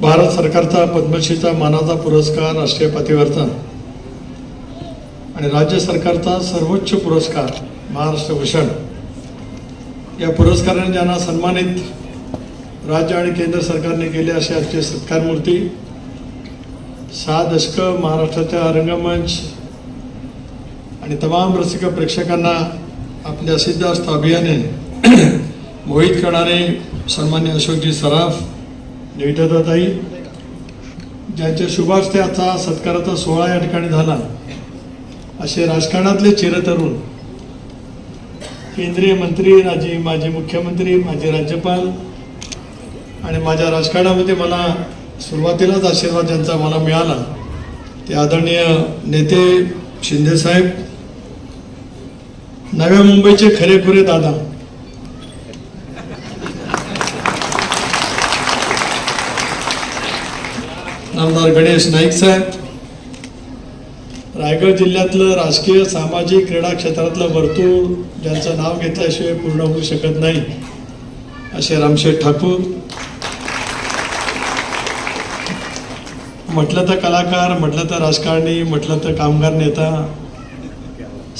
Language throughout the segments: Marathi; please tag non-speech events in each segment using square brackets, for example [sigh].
भारत सरकारचा पद्मश्रीचा मानाचा पुरस्कार राष्ट्रीय पातळीवरचा आणि राज्य सरकारचा सर्वोच्च पुरस्कार महाराष्ट्र भूषण. या पुरस्काराने ज्यांना सन्मानित राज्य आणि केंद्र सरकारने केले असे आजचे सत्कारमूर्ती सहा दशकं महाराष्ट्राच्या रंगमंच आणि तमाम रसिक प्रेक्षकांना आपल्या सिद्धार्थ अभियाने मोहित करणारे सन्मान्य अशोकजी सराफ जयदादाताई ज्यांच्या शुभास्ते आजचा सत्काराचा सोहळा या ठिकाणी झाला असे राजकारणातले चिरतरुण केंद्रीय मंत्री राजी माजी मुख्यमंत्री माजी राज्यपाल आणि माझ्या राजकारणामध्ये मला सुरुवातीलाच आशीर्वाद ज्यांचा मला मिळाला ते आदरणीय नेते शिंदेसाहेब नव्या मुंबईचे खरेखुरे दादा नामदार गणेश नाईक साहेब रायगड जिल्ह्यातलं राजकीय सामाजिक क्रीडा क्षेत्रातलं वर्तुळ ज्यांचं नाव घेतल्याशिवाय पूर्ण होऊ शकत नाही असे रामशेठ ठाकूर. म्हटलं तर कलाकार म्हटलं तर राजकारणी म्हटलं तर कामगार नेता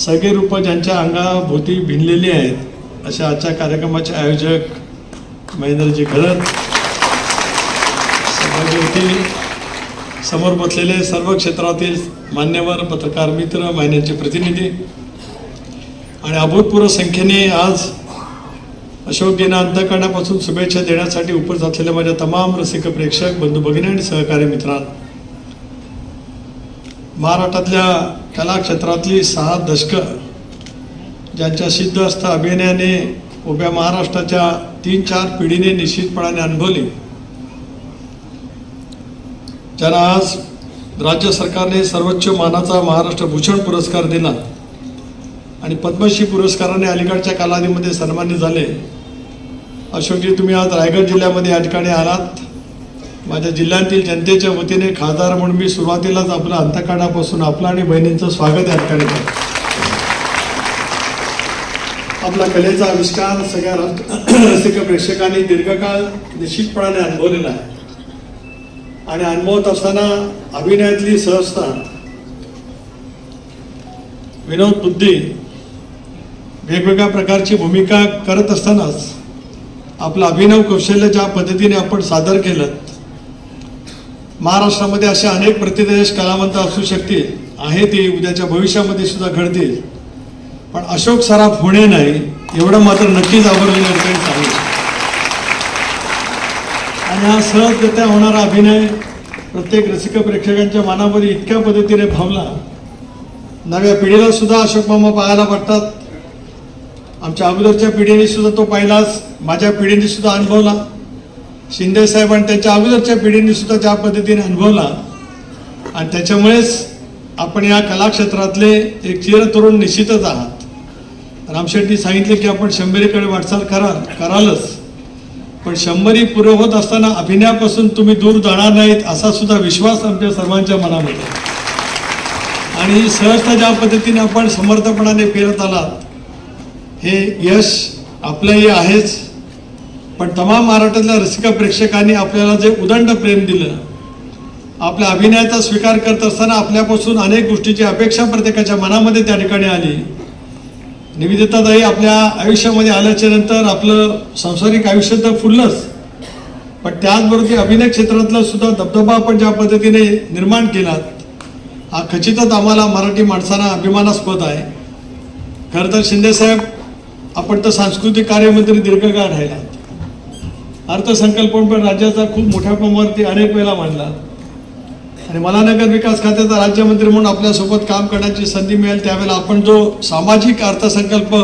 सगळे रूप ज्यांच्या अंगाभोवती भिनलेली आहेत अशा आजच्या कार्यक्रमाचे आयोजक महेंद्रजी घरत सभागृती समोर बसलेले सर्व क्षेत्रातील मान्यवर पत्रकार मित्र महिन्यांचे प्रतिनिधी आणि अभूतपूर्व संख्येने आज अशोकजींना अंतकरणापासून शुभेच्छा देण्यासाठी उपस्थित असलेल्या माझ्या तमाम रसिक प्रेक्षक बंधू भगिनी आणि सहकारी मित्रांनो. महाराष्ट्रातल्या कला क्षेत्रातली सहा दशकं ज्यांच्या सिद्ध असता अभिनयाने उभ्या महाराष्ट्राच्या तीन चार पिढीने निश्चितपणाने अनुभवली. ज्यांना आज राज्य सरकारने सर्वोच्च मानाचा महाराष्ट्र भूषण पुरस्कार दिला आणि पद्मश्री पुरस्काराने अलीकडच्या कालावधीमध्ये सन्मानित झाले. अशोकजी तुम्ही आज रायगड जिल्ह्यामध्ये या ठिकाणी आलात. माझ्या जिल्ह्यातील जनतेच्या वतीने खासदार म्हणून मी सुरुवातीलाच आपलं अंतकाळापासून आपलं आणि बहिणींचं स्वागत या ठिकाणी आपला कलेचा आविष्कार सगळ्या राष्ट्र- [clears throat] रसिक प्रेक्षकांनी दीर्घकाळ निश्चितपणाने अनुभवलेला आहे. आणि अनुभवत असताना अभिनयातली सहजता. विनोद बुद्धी वेगवेगळ्या प्रकारची भूमिका करत असतानाच आपलं अभिनव कौशल्य ज्या पद्धतीने आपण सादर केलं महाराष्ट्रामध्ये असे अनेक प्रतिदेश कलावंत असू शकतील आहे ते उद्याच्या भविष्यामध्ये सुद्धा घडतील. पण अशोक सराफ होणे नाही एवढं मात्र नक्कीच आवर्जून या चांगलं हा सहजरित्या होणारा अभिनय प्रत्येक रसिक प्रेक्षकांच्या मनामध्ये इतक्या पद्धतीने भावला नव्या पिढीला सुद्धा अशोक मामा पाहायला वाटतात आमच्या अगोदरच्या पिढीने सुद्धा तो पाहिलाच माझ्या पिढीने सुद्धा अनुभवला. शिंदे साहेब आणि त्यांच्या अगोदरच्या पिढीने सुद्धा ज्या पद्धतीने अनुभवला. आणि त्याच्यामुळेच आपण या कलाक्षेत्रातले एक एक चिरतरुण निश्चितच आहात. रामशेट्टी सांगितले की आपण शंभरीकडे वाटचाल कराल करालच. पण शंभरी पुरं होत असताना अभिनयापासून तुम्ही दूर जाणार नाहीत असा सुद्धा विश्वास आमच्या सर्वांच्या मनामध्ये आणि सहजता ज्या पद्धतीने आपण समर्थपणाने फिरत आलात हे यश आपलंही आहेच. पण तमाम महाराष्ट्रातल्या रसिका प्रेक्षकांनी आपल्याला जे उदंड प्रेम दिलं आपल्या अभिनयाचा स्वीकार करत असताना आपल्यापासून अनेक गोष्टीची अपेक्षा प्रत्येकाच्या मनामध्ये त्या ठिकाणी आली. निवेदिताताई आपल्या आयुष्यामध्ये आल्याच्यानंतर आपलं सांसारिक आयुष्य तर फुललंच. पण त्याचबरोबर ते अभिनय क्षेत्रातला सुद्धा दबदबा आपण ज्या पद्धतीने निर्माण केलात हा खचितच आम्हाला मराठी माणसांना अभिमानास्पद आहे. खरं तर शिंदेसाहेब आपण तर सांस्कृतिक कार्यमंत्री दीर्घकाळ राहिला अर्थसंकल्प पण राज्याचा खूप मोठ्या प्रमाणावरती अनेक वेळेला मांडला आणि मला नगर विकास खात्याचा राज्यमंत्री म्हणून आपल्यासोबत काम करण्याची संधी मिळेल त्यावेळेला आपण जो सामाजिक अर्थसंकल्प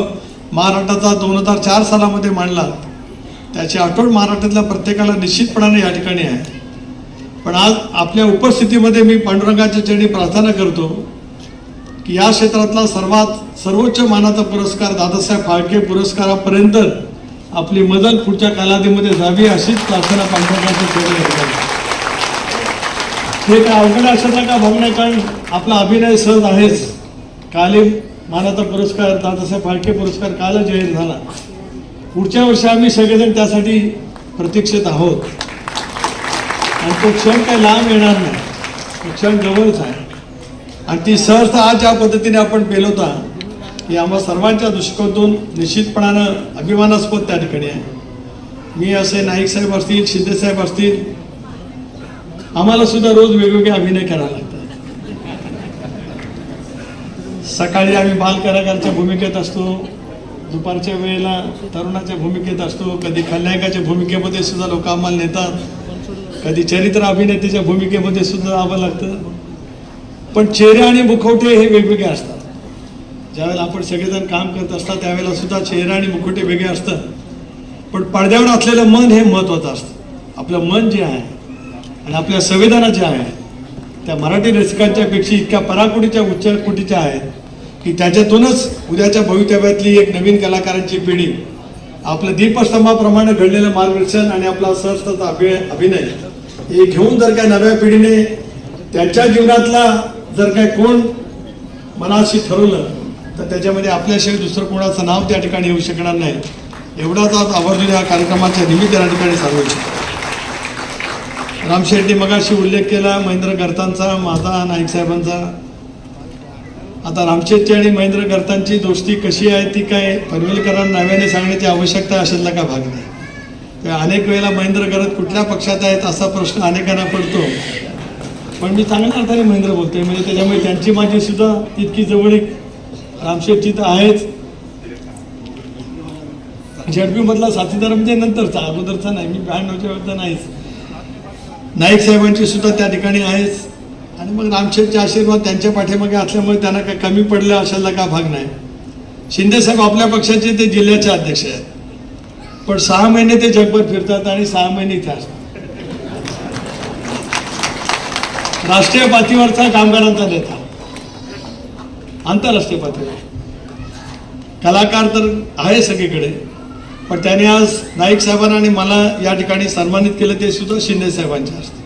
महाराष्ट्राचा दोन हजार चार सालामध्ये मांडला त्याची आठवण महाराष्ट्रातल्या प्रत्येकाला निश्चितपणाने या ठिकाणी आहे. पण आज आपल्या उपस्थितीमध्ये मी पांडुरंगाच्या चरणी प्रार्थना करतो की या क्षेत्रातला सर्वात सर्वोच्च मानाचा पुरस्कार दादासाहेब फाळके पुरस्कारापर्यंत आपली मदत पुढच्या कालावधीमध्ये जावी अशीच प्रार्थना पांडुरंगाच्या चरणी हे काय अवघड अशाचा का भाग नाही कारण आपला अभिनय सहज आहेच. कालीम मानाचा पुरस्कार दादासाहेब फाळके पुरस्कार कालच जाहीर झाला. पुढच्या वर्षी आम्ही सगळेजण त्यासाठी प्रतीक्षित आहोत. आणि तो क्षण काही लांब येणार नाही. तो क्षण जवळच आहे. आणि ती सहज आज ज्या पद्धतीने आपण पेलवता ही आम्हा सर्वांच्या दृष्टिकोनातून निश्चितपणानं अभिमानास्पद त्या ठिकाणी आहे. मी असे नाईक साहेब असतील शिंदे साहेब असतील आम्हाला सुद्धा रोज वेगवेगळे अभिनय करावे लागतात. सकाळी आम्ही बालकलाकारच्या भूमिकेत असतो दुपारच्या वेळेला तरुणाच्या भूमिकेत असतो कधी खलनायकाच्या भूमिकेमध्ये सुद्धा लोक आम्हाला नेतात कधी चरित्र अभिनेत्याच्या भूमिकेमध्ये सुद्धा आम्हाला लागतं. पण चेहरे आणि मुखवटे हे वेगवेगळे असतात. ज्यावेळेला आपण सगळेजण काम करत असतात त्यावेळेला सुद्धा चेहरा आणि मुखवटे वेगळे असतात. पण पडद्यावर असलेलं मन हे महत्त्वाचं असतं. आपलं मन जे आहे आणि आपल्या संविधाना ज्या आहेत त्या मराठी रसिकांच्या पेक्षा इतक्या पराकोटीच्या उच्च कोटीच्या आहेत की त्याच्यातूनच उद्याच्या भवितव्यातली एक नवीन कलाकारांची पिढी आपलं दीपस्तंभाप्रमाणे घडलेलं मार्गदर्शन आणि आपला सहजताचा अभिनय अभिनय हे घेऊन जर काय नव्या पिढीने त्यांच्या जीवनातला जर काय कोण मनाशी ठरवलं तर त्याच्यामध्ये आपल्याशिवाय दुसरं कोणाचं नाव त्या ठिकाणी येऊ शकणार नाही. एवढाच आज आवर्जून या कार्यक्रमाच्या निमित्त या ठिकाणी सांगू इच्छितो. राम शेट्टी मगाशी उल्लेख केला महेंद्र गर्तांचा माझा नाईक साहेबांचा. आता रामशेट्टी आणि महेंद्र गर्तांची दोस्ती कशी आहे ती काय पनवेलकरांना नव्याने सांगण्याची आवश्यकता असेल का भाग नाही. त्या अनेक वेळेला महेंद्र करत कुठल्या पक्षात आहेत असा प्रश्न अनेकांना पडतो. पण मी चांगल्या अर्थाने महेंद्र बोलतोय म्हणजे त्याच्यामुळे त्यांची माझी सुद्धा तितकी जवळीक रामशेट्टी तर आहेच. झडपी मधला साथीदार म्हणजे नंतरचा अगोदरचा नाही मी ब्याण्णवच्या वेळचा नाहीच. नाईक साहेबांची सुद्धा त्या ठिकाणी आहेच आणि मग रामशेठचे आशीर्वाद त्यांच्या पाठीमागे असल्यामुळे त्यांना काय कमी पडलं अशाला का भाग नाही. शिंदेसाहेब आपल्या पक्षाचे ते जिल्ह्याचे अध्यक्ष आहेत. पण सहा महिने ते जगभर फिरतात आणि सहा महिने इथे असतात. राष्ट्रीय पातळीवरचा कामगारांचा नेता. आंतरराष्ट्रीय पातळीवर. कलाकार तर आहे सगळीकडे. पण त्याने आज नाईक साहेबांना आणि मला या ठिकाणी सन्मानित केलं ते सुद्धा शिंदे साहेबांच्या हस्ते.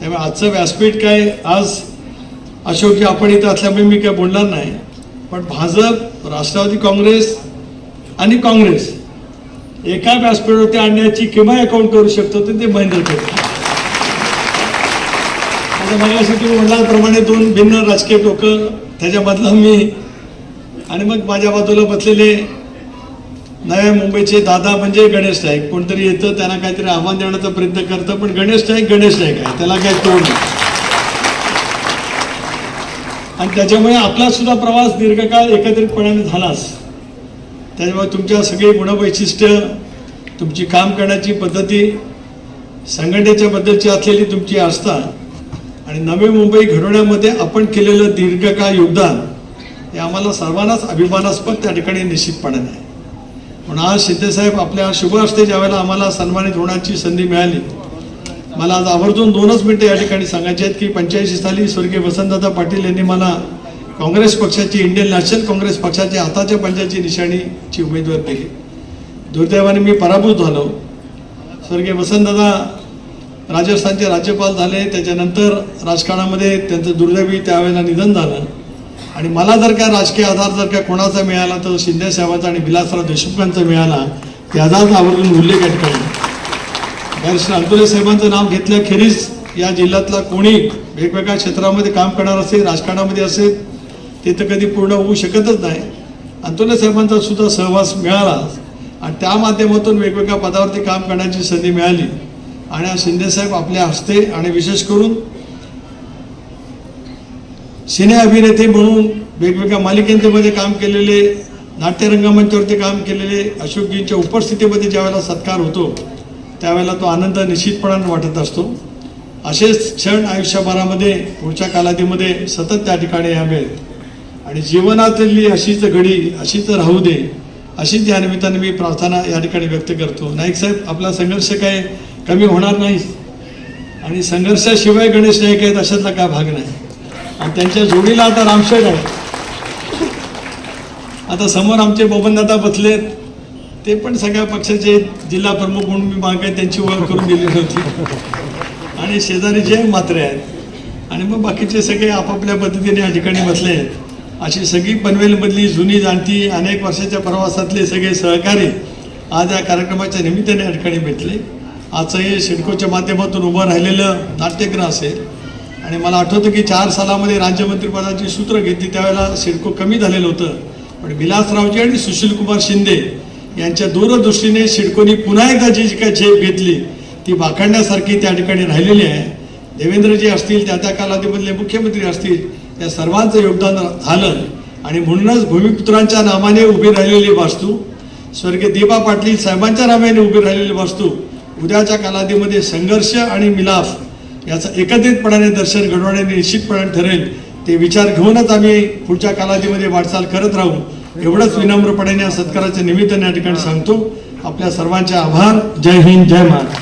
त्यामुळे आजचं व्यासपीठ काय आज अशोकजी आपण इथं असल्यामुळे मी काय बोलणार नाही पण भाजप राष्ट्रवादी काँग्रेस आणि काँग्रेस एका व्यासपीठावरती आणण्याची किंवा अकाउंट करू शकतो तर ते महेंद्र करतो आता मगाशी तुम्ही म्हटल्याप्रमाणे दोन भिन्न राजकीय लोक त्याच्यामधलं मी आणि मग माझ्या बाजूला बसलेले नव्या मुंबईचे दादा म्हणजे गणेश नाईक. कोणतरी येतं त्यांना काहीतरी आव्हान देण्याचा प्रयत्न करतं पण गणेश नाईक गणेश नाईक आहे. त्याला काय तोड नाही. आणि त्याच्यामुळे आपला सुद्धा प्रवास दीर्घकाळ एकत्रितपणाने झालाच. त्याच्यामुळे तुमच्या सगळी गुणवैशिष्ट्य तुमची काम करण्याची पद्धती संघटनेच्या बद्दलची असलेली तुमची आस्था आणि नवी मुंबई घडवण्यामध्ये आपण केलेलं दीर्घकाळ योगदान हे आम्हाला सर्वांनाच अभिमानास्पद त्या ठिकाणी निश्चितपणे आहे. म्हणून आज शिंदेसाहेब आपल्या शुभ असते ज्यावेळेला आम्हाला सन्मानित होण्याची संधी मिळाली मला आज आवर्जून दोनच मिनटं या ठिकाणी सांगायचे आहेत की पंच्याऐंशी साली स्वर्गीय वसंतदादा पाटील यांनी मला काँग्रेस पक्षाची इंडियन नॅशनल काँग्रेस पक्षाची हाताच्या पंजाची निशाणीची उमेदवार दिली. दुर्दैवाने मी पराभूत झालो. स्वर्गीय वसंतदादा राजस्थानचे राज्यपाल झाले त्याच्यानंतर राजकारणामध्ये त्यांचं दुर्दैवी त्यावेळेला निधन झालं. आणि मला जर का राजकीय आधार जर का कोणाचा मिळाला तर शिंदे साहेबांचा आणि विलासराव देशमुखांचा मिळाला त्याचाच आवर्जून उल्लेख या ठिकाणी श्री अंतुले साहेबांचं नाव घेतल्याखेरीज या जिल्ह्यातला कोणी वेगवेगळ्या क्षेत्रामध्ये काम करणार असेल राजकारणामध्ये असेल ते तर कधी पूर्ण होऊ शकतच नाही. अंतुले साहेबांचा सुद्धा सहवास मिळाला. आणि त्या माध्यमातून वेगवेगळ्या पदावरती काम करण्याची संधी मिळाली. आणि शिंदेसाहेब आपल्या हस्ते आणि विशेष करून सिने अभिनेते म्हणून वेगवेगळ्या मालिकेंमध्ये काम केलेले नाट्यरंगमंचावरती काम केलेले अशोकजींच्या उपस्थितीमध्ये ज्यावेळेला सत्कार होतो त्यावेळेला तो आनंद निश्चितपणाने वाटत असतो. असेच क्षण आयुष्यभरामध्ये पुढच्या कालावधीमध्ये सतत त्या ठिकाणी यावेत. आणि जीवनातली अशीच घडी अशीच राहू दे अशीच या निमित्ताने मी प्रार्थना या ठिकाणी व्यक्त करतो. नाईक साहेब आपला संघर्ष काय कमी होणार नाही आणि संघर्षाशिवाय गणेश नाईक आहेत अशातला काय भाग नाही. आणि त्यांच्या जोडीला आता रामशेठ आहे. आता समोर आमचे बबनदादा बसलेत ते पण सगळ्या पक्षाचे जिल्हा प्रमुख म्हणून मी मागे त्यांची ओळख करून दिलेली होती आणि शेजारी जे मात्रे आहेत. आणि मग बाकीचे सगळे आपापल्या पद्धतीने या ठिकाणी बसले आहेत. अशी सगळी पनवेलमधली जुनी जाणती अनेक वर्षाच्या प्रवासातले सगळे सहकारी आज या कार्यक्रमाच्या निमित्ताने या ठिकाणी भेटले. आजचं हे शिडकोच्या माध्यमातून उभं राहिलेलं नाट्यगृह असेल. आणि मला आठवतं की चार सालामध्ये राज्यमंत्रीपदाची सूत्र घेतली त्यावेळेला सिडको कमी झालेलं होतं. पण विलासरावजी आणि सुशीलकुमार शिंदे यांच्या दूरदृष्टीने सिडकोनी पुन्हा एकदा जी जी काय झेप घेतली ती वाखडण्यासारखी त्या ठिकाणी राहिलेली आहे. देवेंद्रजी असतील त्या त्या कालावधीमधले मुख्यमंत्री असतील त्या सर्वांचं योगदान झालं. आणि म्हणूनच भूमिपुत्रांच्या नामाने उभी राहिलेली वास्तू स्वर्गीय दीपा पाटील साहेबांच्या नावाने उभी राहिलेली वास्तू उद्याच्या कालावधीमध्ये संघर्ष आणि मिलाफ याचं एकत्रितपणाने दर्शन घडवणे निश्चितपणे ठरेल ते विचार घेऊनच आम्ही पुढच्या कालावधीमध्ये वाटचाल करत राहू. एवढंच विनम्रपणे या सत्काराच्या निमित्ताने या ठिकाणी सांगतो. आपल्या सर्वांचे आभार. जय हिंद जय महाराज